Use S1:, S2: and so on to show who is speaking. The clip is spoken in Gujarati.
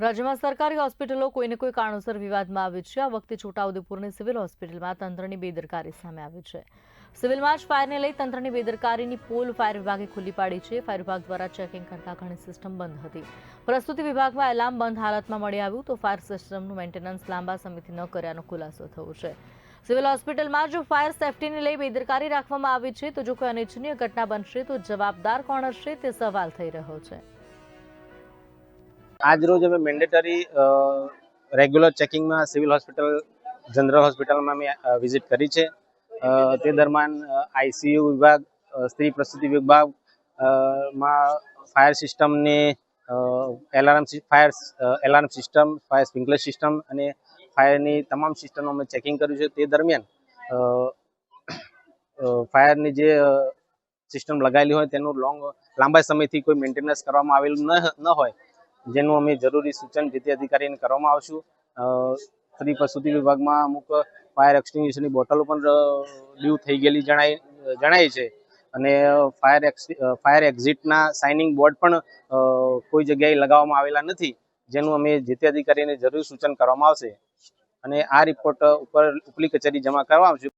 S1: રાજ્યમાં સરકારી હોસ્પિટલો કોઈને કોઈ કારણોસર વિવાદમાં આવી છે. આ વખતે છોટાઉદેપુરની સિવિલ હોસ્પિટલમાં તંત્રની બેદરકારી સામે આવી છે. સિવિલમાં જ ફાયરને લઈ તંત્રની બેદરકારીની પોલ ફાયર વિભાગે ખુલ્લી પાડી છે. ફાયર વિભાગ દ્વારા ચેકિંગ કરતા ઘણી સિસ્ટમ બંધ હતી. પ્રસ્તુતિ વિભાગમાં એલાર્મ બંધ હાલતમાં મળી આવ્યું તો ફાયર સિસ્ટમનું મેન્ટેનન્સ લાંબા સમયથી ન કર્યાનો ખુલાસો થયો છે. સિવિલ હોસ્પિટલમાં જો ફાયર સેફટીને લઈ બેદરકારી રાખવામાં આવી છે તો જો કોઈ અનિચ્છનીય ઘટના બનશે તો જવાબદાર કોણ હશે તે સવાલ થઈ રહ્યો છે.
S2: આજ રોજ અમે મેન્ડેટરી રેગ્યુલર ચેકિંગમાં સિવિલ હોસ્પિટલ જનરલ હોસ્પિટલમાં અમે વિઝિટ કરી છે. તે દરમિયાન આઈસીયુ વિભાગ સ્ત્રી પ્રસૂતિ વિભાગમાં ફાયર સિસ્ટમની alarm fire alarm system fire sprinkler system અને ફાયરની તમામ સિસ્ટમનું અમે ચેકિંગ કર્યું છે. તે દરમિયાન ફાયરની જે સિસ્ટમ લગાવેલી હોય તેનું લોંગ લાંબા સમયથી કોઈ મેન્ટેનન્સ કરવામાં આવેલું ન હોય. જેનું અમે જરૂરી સૂચન જે તે અધિકારીને કરવામાં આવશું. સ્ત્રી પ્રસૂતિ વિભાગમાં અમુક ફાયર એક્સટિંગ્યુશનની બોટલો પણ ડ્યુ થઈ ગયેલી જણાય જણાય છે. અને ફાયર ફાયર એક્ઝિટના સાઇનિંગ બોર્ડ પણ કોઈ જગ્યાએ લગાવવામાં આવેલા નથી. જેનું અમે જે તે અધિકારીને જરૂરી સૂચન કરવામાં આવશે. અને આ રિપોર્ટ ઉપર ઉપલી કચેરી જમા કરવામાં આવશે.